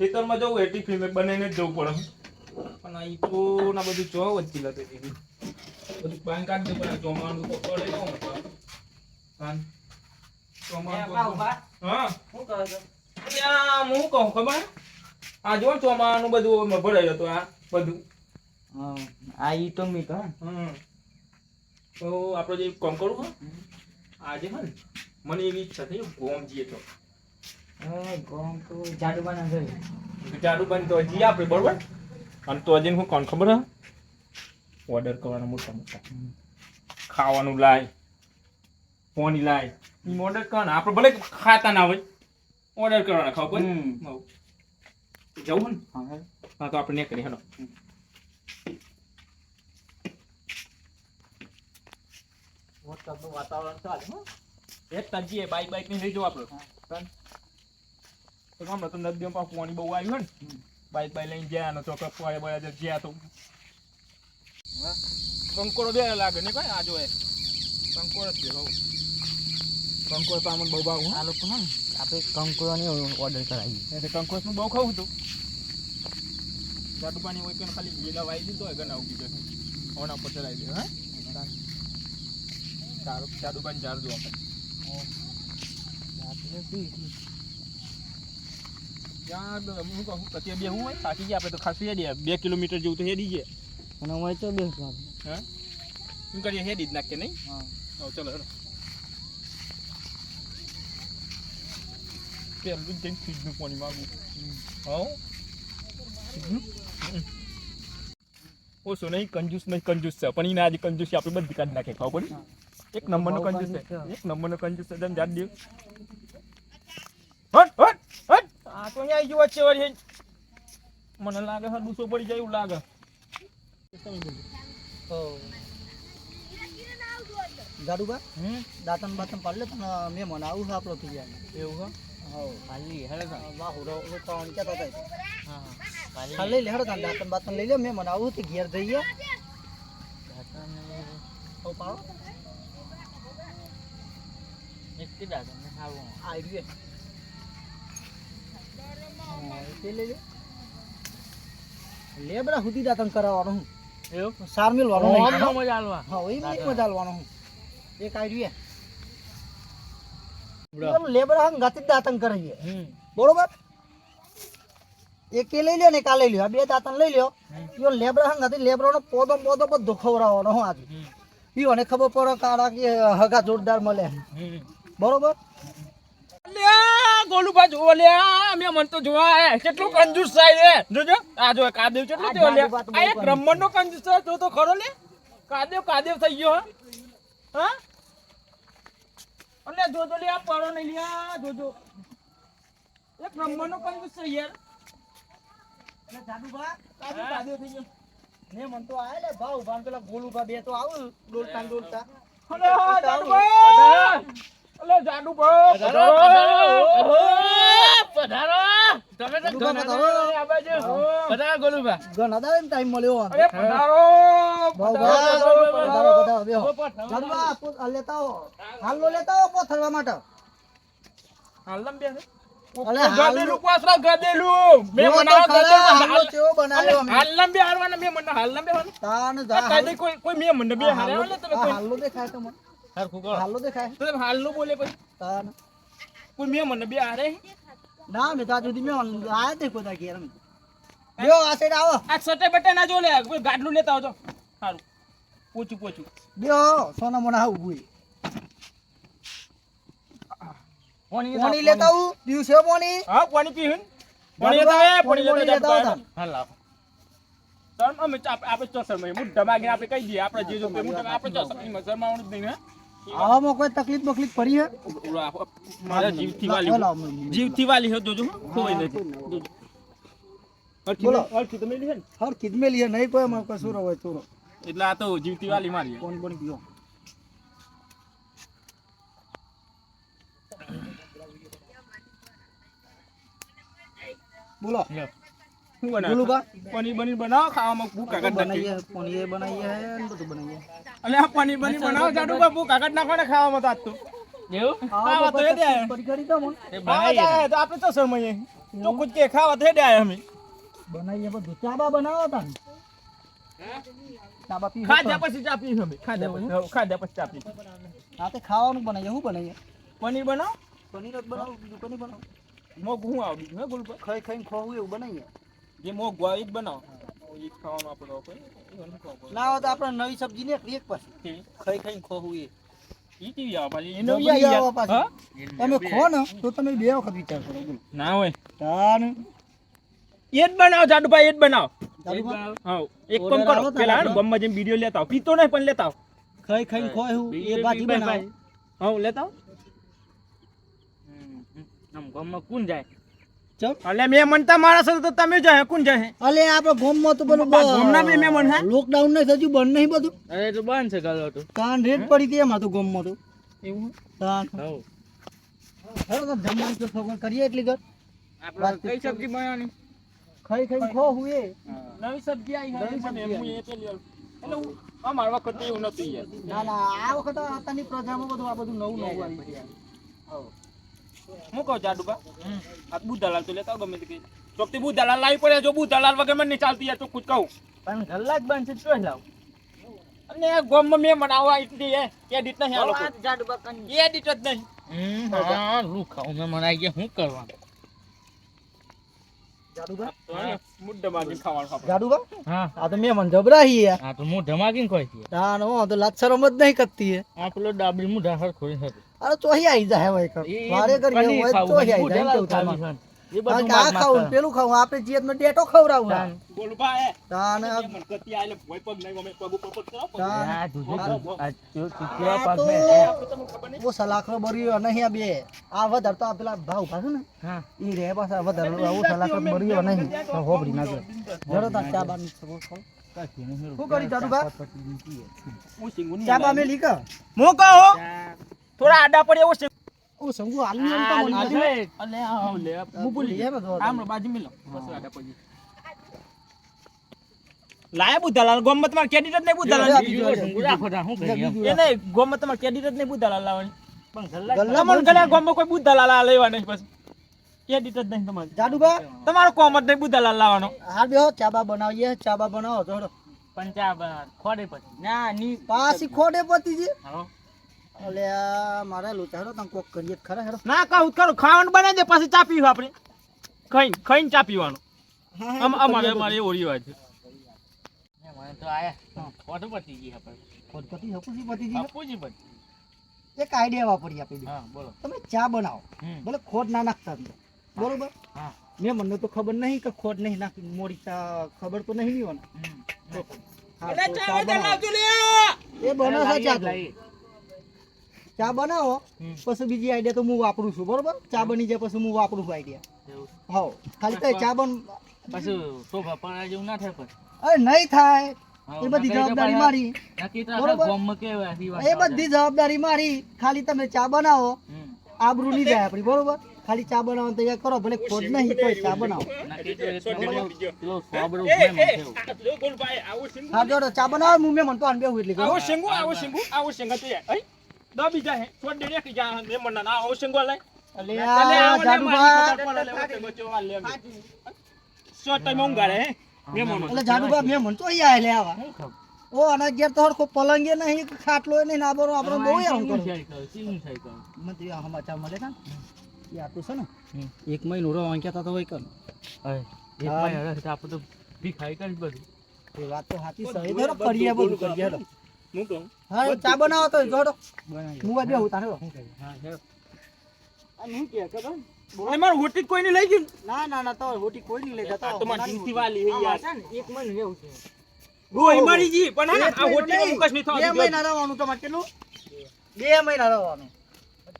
ખેતરમાં જવું at tiffin બનાવીને જ જવું પડે પણ આ ઈકો ના બધું ચો વચ્ચે લતો દીધી બધું પાણી કાઢી દે પણ ચોમાનું તો પડે હતું પાન. ચોમાનું હા. ત્યાં હું કહું ખબર? આ જો ને ચોમાનું બધું એમાં ભરાયું આ બધું. આ ઈ તો મી તો તો આપણે જે કોમ કરું હા. આજે હા ને મને એવી ઈચ્છા થઈ ગોમ જઈએ તો. ગોમ તો જાડુ બના છે. જાડુ બની તો જઈએ આપણે બરોબર? અને તો હજી હું કોણ ખબર હા? ઓર્ડર કરવાનો મોટા મોટા. ખાવાનું લાય પોની લાય. એમ ઓર્ડર કરવાના. આપણે ભલે ખાતા ના હોય ઓર્ડર કરવાના ખાવ કોઈ? જવું ને? હા તો આપણે નીકળી હેલો. વાતાવરણ ચાલે હો. એક તજીએ બાઈક બાઈકની લઈ જવું આપણે. તો હમણાં તો નદીમાં પાછું પાણી બહુ આવ્યું ને. બાઈક બાઈ લઈને ગયા ને ચોક્કસ ફોડે બોડે ગયા તો. કંકોડો બે લાગે ને કઈ આ જો એ. કંકોડ જ છે બહુ કંકોડ તો આમાં બહુ ભાવ આ લોકો ને આપણે કંકુવાની ઓર્ડર કરાવી. એટલે કંકોડનું બહુ ખાવું હતું. જાડુ પાણી હોય કે ખાલી ગેલા વાઈ દીધો હોય ગના ઉગી જશે ઓના પર ચલાવી દે હા? સારું જાડુ પાણી દો આપણે ત્યાં હું કહું કે ત્યાં બેહવું હોય થાકી ગયા આપણે તો ખાસી હેડી બે કિલોમીટર જેવું તો હેડી ગયા અને અમારે તો બેસ હા? શું કરીએ હેડી જ નાખીએ નહીં? હા. ચલો હેડો પેલું જઈને ફ્રીજનું પાણી માગું. હા ઓછો નહીં કંજૂસ નહીં કંજૂસ છે. પણ એને આજે કંજૂસી આપણે બધી કાઢી નાખે ખાવ પડી? એક નંબરનો કંજૂસ છે. એક નંબરનો કંજૂસ છે જાડ દે હટ હટ હટ! અહીંયા આવી ગયો વચ્ચે વળી. મને લાગે છે ડૂસો પડી જાય એવું લાગે. જાડુબા દાંતન બાતન પાડી લે પણ મેં મને આવું આપણો થઈ જાય. એવું હા હાલી હેડે વાહ ત્રણ કહેતા હતા હા હા. લઈ લે હેડો તાન દાંતન બાતન લઈ લે મેં મને આવું હતી ઘેર જઈએ. હો પાડો. આ દાંતન હા આઈ લઈ લે બરા સુધી દાતન કરાવવાનો હું. એવું? સાર મિલવાનું નહીં. મજા આલવા હા ઓય નહીં મજા આલવાનો હું. એક આઈડિયા પેલું લેબડા. હંગ ગાતી દાંતન કરાવીએ હમ. બરોબર? એક એ લઈ લ્યો ને કા લઈ લ્યો. આ બે દાતન લઈ લ્યો. યો લેબડા હંગ હતી લેબડાનો પોદો પોદો બધો ખવડાવવાનો હું આજે. હમ. ઈઓ ખબર પડે કાળા કે હગા જોરદાર મળે. બરોબર? ગોલુભા જોવો લ્યા મેં મન તો જોવા હે કેટલું કંજૂસ થાય છે જોજો આ જો કાદેવ કેટલું થયો લ્યા. જાદુ બાત બહુ આ એક કંજૂસ. બ્રહ્માંડનો કંજૂસ છે જો તો ખરો લે કાદેવ કાદેવ થઈ ગયો હા? અલે જોજો લે આ પડો નહીં લ્યા જોજો. એક બ્રહ્માંડનો કંજૂસ છે યાર. જાદુભા કાદેવ કાદેવ થઈ ગયો. ને મન તો આય લે ભાવ ભાન પેલા ગોલુભા બે તો આવું ડોલતા ડોલતા. અલે અલે જાડુભા જાદુભા પધારો. ઘણા દાડે ટાઈમ મળ્યો અરે પધારો પધારો, પધારો, પધારો પધારો. બેહો જાદુભા આ પોત- આ લેતા આવો. હાલ લેતા આવો પોથરવા માટે. હાલમ બે ગદેલું પાછળ ગદેલું. મે જો તો બનાવો ખરા, ગદેલું. ચેવો બનાવ્યો અમે. હાલમ બે હારવાના મે મને હાલમ બે તાન જા કોઈ કોઈ મે મને બે હારવાના તમે હાલો દેખાય તમને હરખું કરો હાલો દેખાય. તો હાલનું બોલે પછી. તાન કોઈ મે મને બે હારે ના મેં તો સુધી મેં આયા તે કોઈ તાર ઘેર લ્યો આ સાઈડ આવો. આ સટે બટે ના જો લે કોઈ ગાડલું લેતા આવજો. સારું પોચું પોચું. લ્યો સોના મોના આવું ભૂઈ પાણી પાણી લેતા આવું? દિવસે પાણી? હા પાણી પીહન પાણી લેતા આવે પાણી લેતા આવતા. હા લાવો. તમ અમે આપણે ચોસરમાં મુદ્દા માગીને આપણે કહી દઈએ આપણે જે જો આપણે ચોસરમાં શરમાવાનું જ નહીં હે? આવામાં કોઈ તકલીફ બકલીફ પડી હે? મારા જીવથી વાલી. જીવથી વાલી હે જોજો કોઈ નથી. બોલો. મે- હરખી તો મેલી છે ને? હર કિદમેલી હે નહીં કોઈ એમાં કસૂરો હોય ચોરો એટલે આ તો જીવતી વાલી મારી કોણ કોણ બોલો? ગુલુબા? પનીર બનાવો ખાવામાં ભૂખ કાકડ બનાવીએ પનીર બનાવીએ હે બધું બનાવીએ. અલે આ પનીર બનાવો જાડુ બાપુ કાકડ નાખવાને ખાવામાં તો આજ તો. ખાવા તો એ દે કરી દો મને તો આપણે તો કે ખાવા અમે. બનાવીએ બધું. ચાબા બનાવો તા ચાબા પી ખાધા પછી ચા પીશું અમે. ખાધા પછી ખાધા પછી ચા તે ખાવાનું બનાવીએ શું બનાવીએ? પનીર બનાવ? પનીર જ બનાવો બીજું પનીર બનાવો. મોગ હું આવ બીજું હે ગુલબર ખાઈ ખાઈને ખોવું એવું બનાવીએ. જે મોગ એ જ બનાવો. એ જ ખાવાનું આપણે હોય. એ નથી ખાવું. ના હોય તો આપણે નવી સબ્જી ને એક પછી. ઠીક. ખાઈ ખોવું એ. ઈ કેવી આવે પાછી? એનો નવી આવી આવો જાય. પાછી. હા? તમે ખો ને તો તમે બે વખત વિચાર કરો. ના હોય. તાન. એ જ બનાવ જાડુભાઈ એ જ બનાવો હા એક કામ કરો. પેલા ગમમાં જેમ વીડિયો લેતા આવો. પીતો નહીં પણ લેતા આવો. ખાઈ ખોય ખોયું એ ભાજી બનાવો. હા લેતા આવો? કોણ જાય? ચમ. એટલે મનતા માણસ હતો તો તમે જાય કોણ જાય અલે આપણે ગોમમાં તો પેલું બાપા, ગોમના બી મહેમાન હે? લોકડાઉન ને હજુ બંધ નહીં બધું? અરે તો બંધ છે ગલો તો કાન રેટ પડી હતી એમાં તો ગોમમાં તો. એવું તાન હવ. હેડો તો જમવાની તો સગવડ કરીએ એટલી ઘર આપણે કઈ સબ્જી બનાવવાની? ખાઈ ખાઈ ખો હું નવી સબ્જી આવી હું એ પેલી એટલે હું અમાર વખત એવું નતું યાર. ના ના આ વખત અત્યારની પ્રજામાં બધું આ બધું નવું નવું આવી ગયું. હું કહું જાડુબા આ બુધાલાલ તો લેતા આવો ગમે તે ચોકથી બુધાલાલ લાવી પડે જો બુધાલાલ વગર મને નહીં ચાલતી યાર ચોખ્ખું જ કહું. પણ ગલ્લા જ બંધ છે ચોઈ લાવ. અને ગોમ મેં બનાવવા એટલી એ એડિટ નહીં આ લોકો. જાડુ બકન એડિટ જ નહીં. હા લુખાઉ મેં મનાઈ ગયા હું કરવાનું? જાડુબા મુદ્દા માગીને ખાવાનું જાડુબા હા. આ તો મેં મન જબરાહી હે. આ તો હું માગીને કોઈ હો તો લાચરમ જ નહીં કરતી હે. આ પેલો ડાબી મુઢા હર ખોરી હતી અરે ચોહી આવી જાય હવે મારે કરી હોય અહીં આવી જાય. કેવું આ ખાવું પેલું ખાવું આપણે જીએત નો ડેટો ખવડાવું તો ઓ સલાખરો બર્યો નહીં આ બે. આ વધારે તો આ પેલા ભાવ પાછું ને. ઈ રે પાછા વધારે આવું સલાખરો બર્યો નહીં. તો ના જરો ચા. શું કરી હું ચા બા થોડા આડા પડે એવો છે. ઓ સંગુ આલુ એમ તો મને. નથી. અલે આ લે. હું બોલી લે તો આમ બાજી મિલો. બસ આડા પડી. લાયા બુધાલાલ ગોમતમાં કેડિટ જ નહીં બુધાલાલ લે, બીજું બીજું શંકુ રાખો તા, શું કરીએ? એ નહીં ગોમમાં તમારે કેડિટ જ નહીં બુધાલાલ લાવવાની. પણ ગલ્લા જ ગલ્લા ગોમ કોઈ બુધાલાલ લેવા નહીં બસ કેડિટ જ નહીં તમારે. જાડુબા? તમારો કોમ જ નહીં બુધાલાલ લાવવાનો. હા બેહો ચાબા બનાવીએ ચા બા બનાવો જોડો. પંચાબ ખોડે પછી. ના ની પાસી ખોડે પતી છે હા અલે આ મારે લોચા હેડો તમે કોક કરીએ ખરા હેડો. ના કહું કરો? ખાવાનું બનાવી દે પછી ચા પીવું આપણે. ખાઈને ખાઈને ચા પીવાનું. આમ- અમારે અમારે એવો રિવાજ છે. મને તો આયા ખોટું પતી ગઈ આપણે. ખોટ પતી હપુસી પતી ગઈ આપું જ એક આઈડિયા વાપરી આપી દે. હા બોલો. તમે ચા બનાવો. ભલે ખોટ ના નાખતા અંદર બરોબર? હા. મેં મને તો ખબર નહીં કે ખોટ નહીં નાખી. મોડી ચા ખબર તો નહીં હોય ને. એ બને છે ચા. ચા બનાવો પછી બીજી આઈડિયા તો હું વાપરું છું બરોબર? ચા બની જાય પછી હું વાપરું છું આઈડિયા. હા ખાલી તો ચા બન પછી સોફા પર જેવું ના થાય પણ અરે નહીં થાય. એ બધી જવાબદારી મારી. તો એ બધી જવાબદારી મારી. ખાલી તમે ચા બનાવો. આબરૂ નહીં જાય આપણી બરોબર? ખાલી ચા બનાવો તૈયાર કરો ભલે ખોદ નહીં તો ચા બનાવો. તો. હા જોડો ચા બનાવો હું મેં મન તો અનબે હું એટલે આવો આવું શેંગુ આવો શેંગુ આવો શેંગા તો યાર જાય છોડ દે કે જા મે મન ના આવ સંગો લે અલે આ જાડુબા સો ટાઈમ ઉંગારે હે મે મનો અલે જાડુબા મેં મન તો આયા લે આવા. ઓ અને ઘેર તો હરખો પલંગે નહીં ખાટલો નહીં નાબરો આપણે બહુ આમ કરો કરું થાય કહું, મત. આ સમાચાર મળે છે ને. એ આ તો છે ને. એક મહિનો રો અહીં કહેતા તો હોય કર હવે, એક મહિનો રહે તો આપણે તો ભીખાઈ કરી બધું. એ વાત તો હાથી સહી ધરો કરીએ બધું કરીએ હેડો. હા ચા બનાવો તો જોડો. હું આ બેહું તારે હા, હેડો. હું કે ખબર? એ મારું હોટી કોઈ નહીં લઈ ગયું? ના ના ના તો રોટી કોઈ નહીં લઈ જતા આ તો વાલી હે યાર. એક મહિનો રહેવું છે. રોઈ મારી જી પણ આ હોટી નહીં. મુકસ નહીં બે મહિના રહેવાનું તમારે કેટલું? બે મહિના રહેવાનું.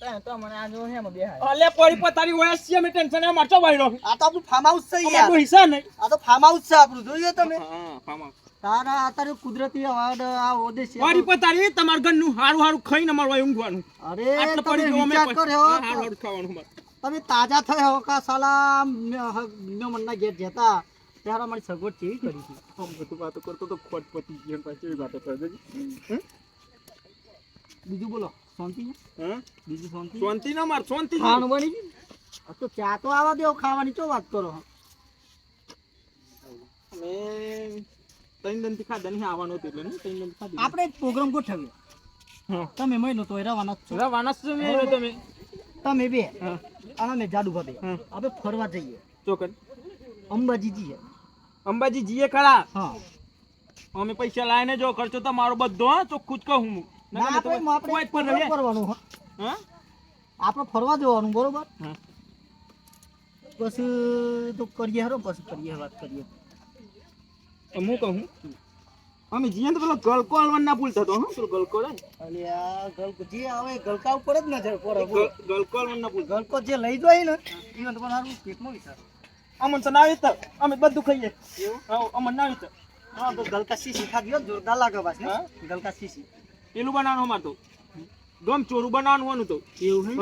તો- તો મને આ જો છે એમાં બેહાય. અલે પડી પર તારી છે મે ટેન્શન એ મારતો વાયરો આ તો આપણું ફાર્મ હાઉસ છે યાર. હિસ્સા નહીં. આ તો ફાર્મ હાઉસ છે આપણું જોઈએ તમે? હા ફામા તારા અત્યારે કુદરતી હવા આ ઓદે છે. મારી પતારી તારી તમાર ઘરનું હારું હારું ખાઈને અમાર ઊંઘવાનું. અરે આટલે તમે પડી જો અમે વિચાર કર્યો હારું હારું ખાવાનું તમે તાજા થયા હો કા સાલા નો મનના ઘેર જતા. ત્યારે મારી સગવડ કેવી કરી હતી? આમ બધું વાતો કરતો તો ખોટ પતી પાછી વાતો કરે છે. બીજું બોલો શાંતિ છે? બીજું શાંતિ શાંતિ ના માર શાંતિ ખાવાનું બની ગયું? આ તો ચા તો આવા દેવો ખાવાની ચો વાત કરો ત્રણ દિનથી ખાધા નહીં આવવાનું હતું એટલે ત્રણ દિન ખાધી. આપણે પ્રોગ્રામ ગોઠવ્યો તમે મહિનો તો રવાના છો. રવાના છો તો મેં તમે. તમે બે અને અમે જાદુ ભાભી. આપણે ફરવા જઈએ. ચોકન અંબાજી જઈએ. અંબાજી જીએ ખરા. હા. અમે પૈસા લાવીને જો ખર્ચો તો મારો બધો હા ચોખ્ખું જ કહું હું. આપણે હા. ફરવા જવાનું બરોબર. પછી તો કરીએ હરો પછી કરીએ વાત કરીએ. હું કહું? અમે જીએ તો પેલો ગલકો હલવાન ના ભૂલતા તો હું. પેલો ગલકો રે? અલે અને આ ગલકો જે આવે ગલકા ઉપર જ નજર પડે. ગલકો હલવાન ના ભૂલ ગલકો જે લઈ જાય ને એને તો પણ હારું પેટમાં વિચાર. અમન તો ના આવી તો અમે બધું ખાઈએ. હા અમન ના આવી તો હા તો ગલકા સીસી ખાધી ગયો જોરદાર લાગે બસ હા? ગલકા સીસી પેલું બનાવવાનું અમારે તો. ગમ ચોરું બનાવવાનું હોનું તો. એવું હે?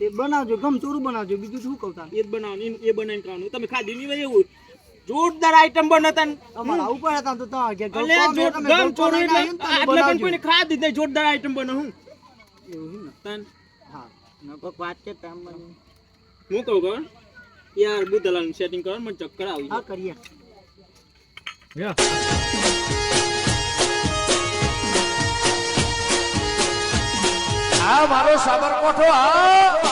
એ બનાવજો ગમ ચોરું બનાવજો બીજું શું કહું તા એ જ બનાવવાનું એ- એ બનાવીને ખાવાનું. તમે ખાધી નહીં હોય એવું જોરદાર આઈટમ બનતા ને. તમારે આવું હતા તો કે ગમ ગલકો એટલે આટલે પણ. કોઈને ખાધી નહીં, જોરદાર આઈટમ બનાવું એવું છે હા. ન હા નકો વાત છે તમ મને હું કહું કર યાર બુધલાનું સેટિંગ કર મને ચક્કર આવી હા કરીએ. યા. આ મારો સાબરકોઠો આ